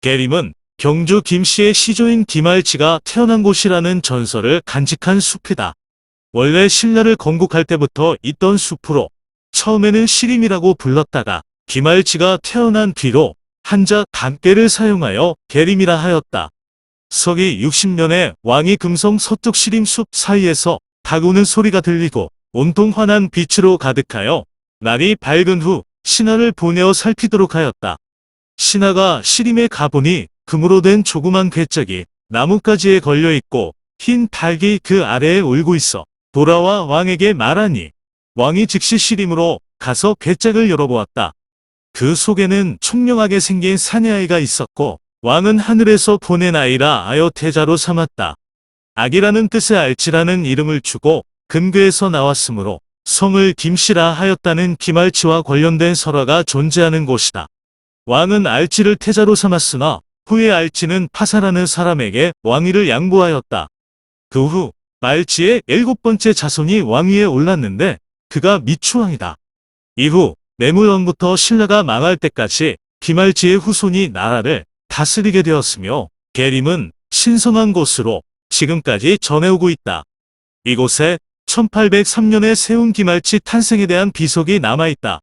계림은 경주 김씨의 시조인 김알치가 태어난 곳이라는 전설을 간직한 숲이다. 원래 신라를 건국할 때부터 있던 숲으로 처음에는 시림이라고 불렀다가 김알치가 태어난 뒤로 한자 단계를 사용하여 계림이라 하였다. 서기 60년에 왕이 금성 서쪽 시림숲 사이에서 다구는 소리가 들리고 온통 환한 빛으로 가득하여 날이 밝은 후 신하를 보내어 살피도록 하였다. 신하가 시림에 가보니 금으로 된 조그만 괴짝이 나뭇가지에 걸려 있고 흰 닭이 그 아래에 울고 있어 돌아와 왕에게 말하니 왕이 즉시 시림으로 가서 괴짝을 열어보았다. 그 속에는 총명하게 생긴 사내아이가 있었고 왕은 하늘에서 보낸 아이라 아여 태자로 삼았다. 악이라는 뜻의 알치라는 이름을 주고 근교에서 나왔으므로 성을 김씨라 하였다는 김알치와 관련된 설화가 존재하는 곳이다. 왕은 알치를 태자로 삼았으나 후에 알치는 파사라는 사람에게 왕위를 양보하였다. 그 후 말치의 일곱 번째 자손이 왕위에 올랐는데 그가 미추왕이다. 이후 내무왕부터 신라가 망할 때까지 김알치의 후손이 나라를 다스리게 되었으며 계림은 신성한 곳으로 지금까지 전해오고 있다. 이곳에 1803년에 세운 김알치 탄생에 대한 비석이 남아있다.